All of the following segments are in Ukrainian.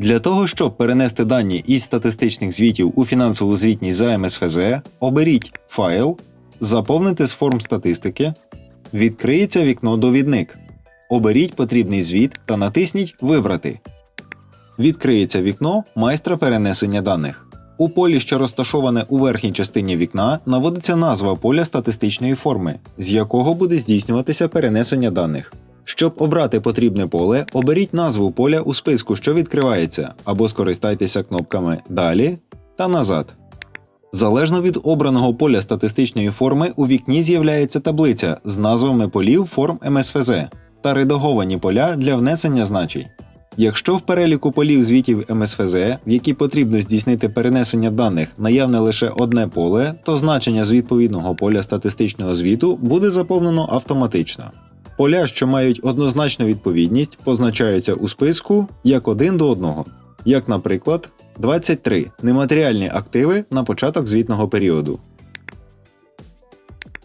Для того, щоб перенести дані із статистичних звітів у фінансову звітність за МСФЗ, оберіть Файл, Заповнити з форм статистики, відкриється вікно Довідник. Оберіть потрібний звіт та натисніть Вибрати. Відкриється вікно майстра перенесення даних. У полі, що розташоване у верхній частині вікна, наводиться назва поля статистичної форми, з якого буде здійснюватися перенесення даних. Щоб обрати потрібне поле, оберіть назву поля у списку, що відкривається, або скористайтеся кнопками Далі та Назад. Залежно від обраного поля статистичної форми, у вікні з'являється таблиця з назвами полів форм МСФЗ та редаговані поля для внесення значень. Якщо в переліку полів звітів МСФЗ, в які потрібно здійснити перенесення даних, наявне лише одне поле, то значення з відповідного поля статистичного звіту буде заповнено автоматично. Поля, що мають однозначну відповідність, позначаються у списку як один до одного, як, наприклад, 23 нематеріальні активи на початок звітного періоду.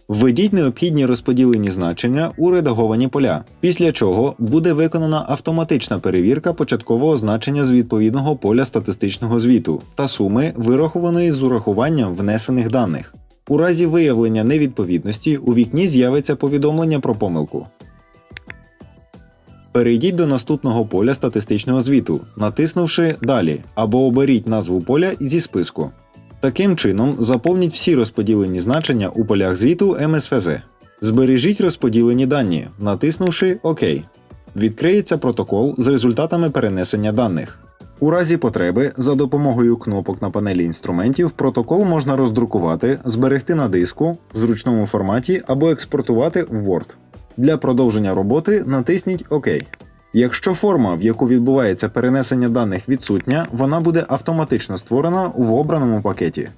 Введіть необхідні розподілені значення у редаговані поля, після чого буде виконана автоматична перевірка початкового значення з відповідного поля статистичного звіту та суми, вирахованої з урахуванням внесених даних. У разі виявлення невідповідності у вікні з'явиться повідомлення про помилку. Перейдіть до наступного поля статистичного звіту, натиснувши Далі або оберіть назву поля зі списку. Таким чином, заповніть всі розподілені значення у полях звіту МСФЗ. Збережіть розподілені дані, натиснувши ОК. Відкриється протокол з результатами перенесення даних. У разі потреби за допомогою кнопок на панелі інструментів протокол можна роздрукувати, зберегти на диску в зручному форматі або експортувати в Word. Для продовження роботи натисніть ОК. Якщо форма, в яку відбувається перенесення даних відсутня, вона буде автоматично створена в обраному пакеті.